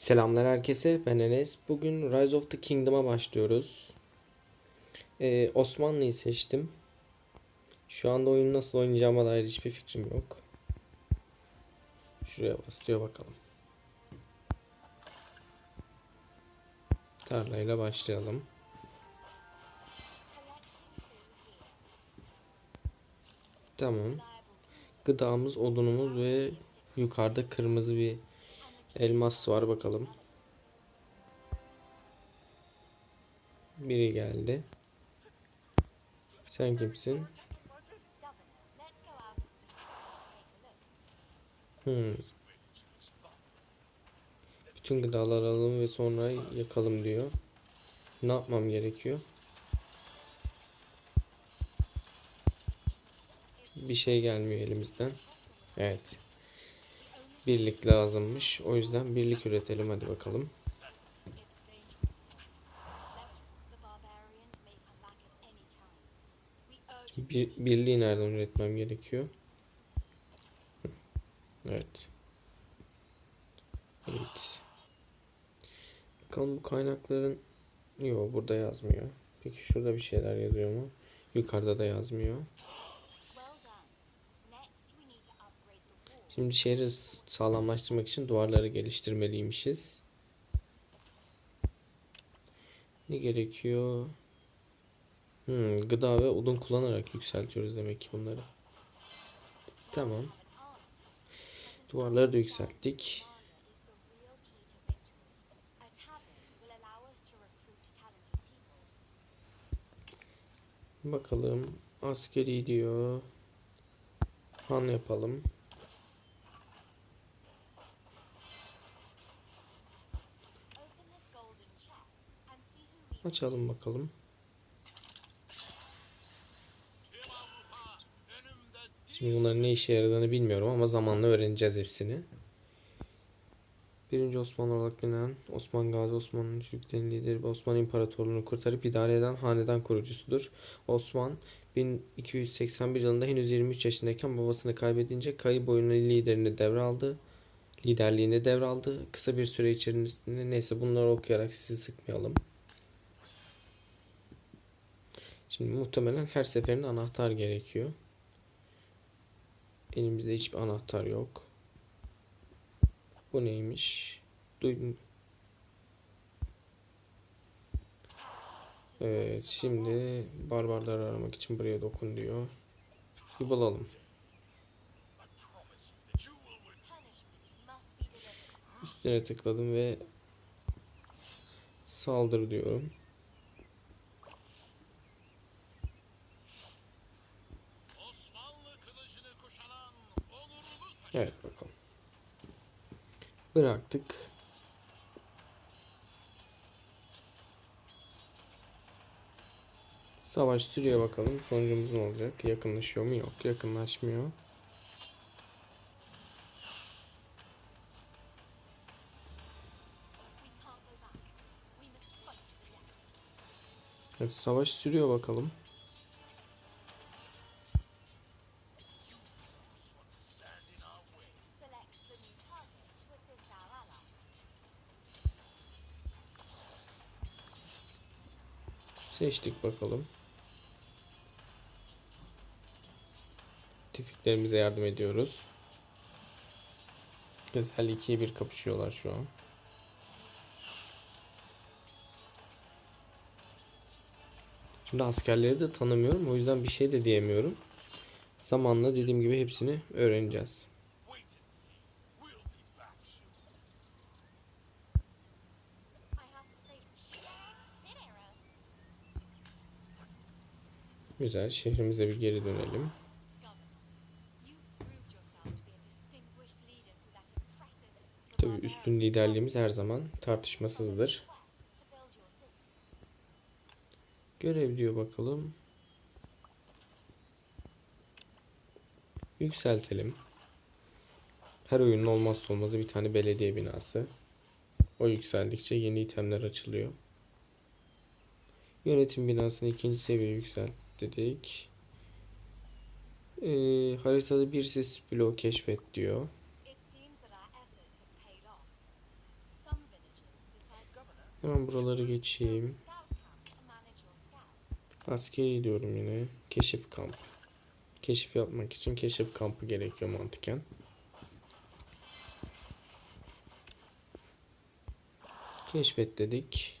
Selamlar herkese, ben Enes. Bugün Rise of the Kingdom'a başlıyoruz. Ee, Osmanlı'yı seçtim. Şu anda oyunu nasıl oynayacağıma dair hiçbir fikrim yok. Şuraya bastırıyor bakalım. Tarlayla başlayalım. Tamam. Gıdamız, odunumuz ve yukarıda kırmızı bir elmas var bakalım. Biri geldi. Sen kimsin? Hmm. Bütün gıdaları alalım ve sonra yakalım diyor. Ne yapmam gerekiyor? Bir şey gelmiyor elimizden. Evet. Birlik lazımmış. O yüzden birlik üretelim hadi bakalım. Bir, birliği nereden üretmem gerekiyor? Evet. Evet. Bakalım bu kaynakların Yok burada yazmıyor. Peki şurada bir şeyler yazıyor mu? Yukarıda da yazmıyor. Şimdi şehri sağlamlaştırmak için duvarları geliştirmeliymişiz. Ne gerekiyor? Hmm, gıda ve odun kullanarak yükseltiyoruz demek ki bunları. Tamam. Duvarları da yükselttik. Bakalım. Askeri diyor. Han yapalım. Açalım bakalım. Şimdi bunların ne işe yaradığını bilmiyorum ama zamanla öğreneceğiz hepsini. Birinci Osman olarak bilinen Osman Gazi Osman'ın Türklerin lideri ve Osmanlı İmparatorluğunu kurtarıp idare eden hanedan kurucusudur. Osman 1281 yılında henüz 23 yaşındayken babasını kaybedince Kayı boyunun liderini devraldı. Liderliğini devraldı. Kısa bir süre içerisinde neyse bunları okuyarak sizi sıkmayalım. Şimdi muhtemelen her seferinde anahtar gerekiyor. Elimizde hiçbir anahtar yok. Bu neymiş? Duydum. Evet şimdi barbarları aramak için buraya dokun diyor. Bir bulalım. Üstüne tıkladım ve saldır diyorum. Evet bakalım. Bıraktık. Savaş sürüyor bakalım. Sonucumuz ne olacak? Yakınlaşıyor mu? Yok. Yakınlaşmıyor. Evet savaş sürüyor bakalım. Seçtik bakalım. Tifiklerimize yardım ediyoruz. Güzel ikiye bir kapışıyorlar şu an. Şimdi askerleri de tanımıyorum. O yüzden bir şey de diyemiyorum. Zamanla dediğim gibi hepsini öğreneceğiz. Güzel. Şehrimize bir geri dönelim. Tabii üstün liderliğimiz her zaman tartışmasızdır. Görev diyor bakalım. Yükseltelim. Her oyunun olmazsa olmazı bir tane belediye binası. O yükseldikçe yeni itemler açılıyor. Yönetim binasını ikinci seviye yükselt dedik. Ee, haritada bir ses bloğu keşfet diyor. Hemen buraları geçeyim. Askeri diyorum yine. Keşif kampı. Keşif yapmak için keşif kampı gerekiyor mantıken. Keşfet dedik.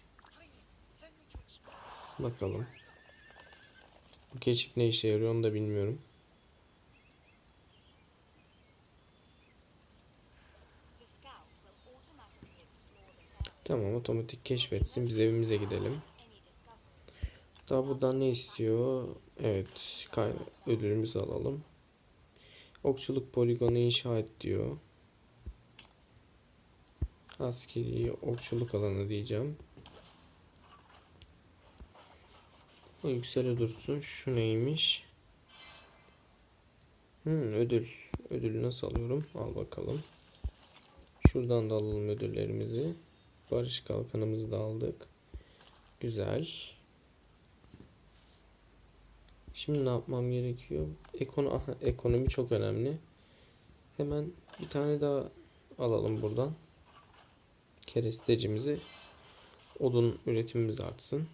Bakalım. Bu keşif ne işe yarıyor onu da bilmiyorum. Tamam otomatik keşfetsin. Biz evimize gidelim. Daha buradan ne istiyor? Evet. Ödülümüzü alalım. Okçuluk poligonu inşa et diyor. Askeri okçuluk alanı diyeceğim. O yüksele dursun. Şu neymiş? Hmm, ödül. Ödülü nasıl alıyorum? Al bakalım. Şuradan da alalım ödüllerimizi. Barış kalkanımızı da aldık. Güzel. Şimdi ne yapmam gerekiyor? Ekono aha, ekonomi çok önemli. Hemen bir tane daha alalım buradan. Kerestecimizi. Odun üretimimiz artsın.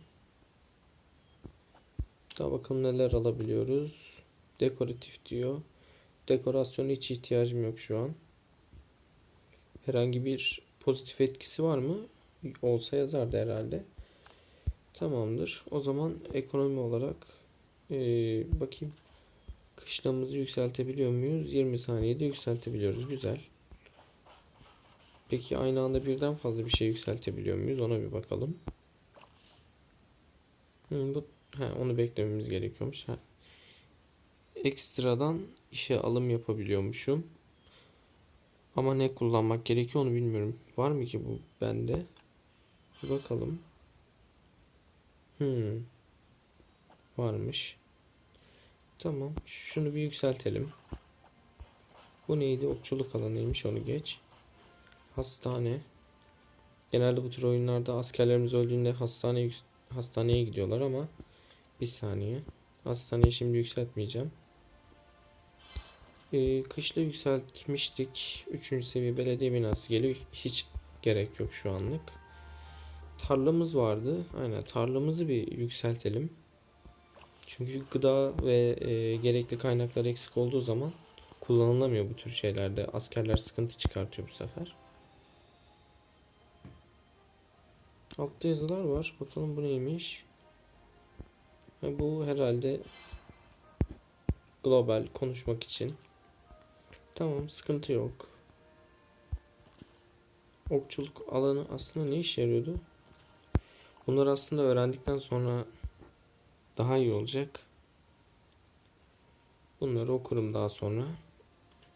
Daha bakalım neler alabiliyoruz. Dekoratif diyor. Dekorasyona hiç ihtiyacım yok şu an. Herhangi bir pozitif etkisi var mı? Olsa yazardı herhalde. Tamamdır. O zaman ekonomi olarak ee, bakayım. Kışlamızı yükseltebiliyor muyuz? 20 saniyede yükseltebiliyoruz. Güzel. Peki aynı anda birden fazla bir şey yükseltebiliyor muyuz? Ona bir bakalım. Hı, bu, he, onu beklememiz gerekiyormuş. Ha. Ekstradan işe alım yapabiliyormuşum. Ama ne kullanmak gerekiyor onu bilmiyorum. Var mı ki bu bende? Bir bakalım. Hmm. Varmış. Tamam. Şunu bir yükseltelim. Bu neydi? Okçuluk alanıymış. Onu geç. Hastane. Genelde bu tür oyunlarda askerlerimiz öldüğünde hastane hastaneye gidiyorlar ama bir saniye. Hastaneyi şimdi yükseltmeyeceğim. Ee, kışla yükseltmiştik. Üçüncü seviye belediye binası geliyor. Hiç gerek yok şu anlık. Tarlamız vardı. Aynen tarlamızı bir yükseltelim. Çünkü gıda ve e, gerekli kaynaklar eksik olduğu zaman kullanılamıyor bu tür şeylerde. Askerler sıkıntı çıkartıyor bu sefer. Altta yazılar var. Bakalım bu neymiş. Bu herhalde global konuşmak için. Tamam sıkıntı yok. Okçuluk alanı aslında ne işe yarıyordu? Bunları aslında öğrendikten sonra daha iyi olacak. Bunları okurum daha sonra.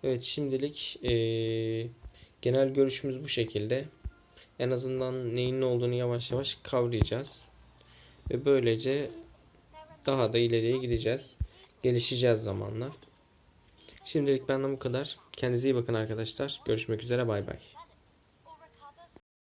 Evet şimdilik ee, genel görüşümüz bu şekilde. En azından neyin ne olduğunu yavaş yavaş kavrayacağız. Ve böylece daha da ileriye gideceğiz. Gelişeceğiz zamanla. Şimdilik benden bu kadar. Kendinize iyi bakın arkadaşlar. Görüşmek üzere bay bay.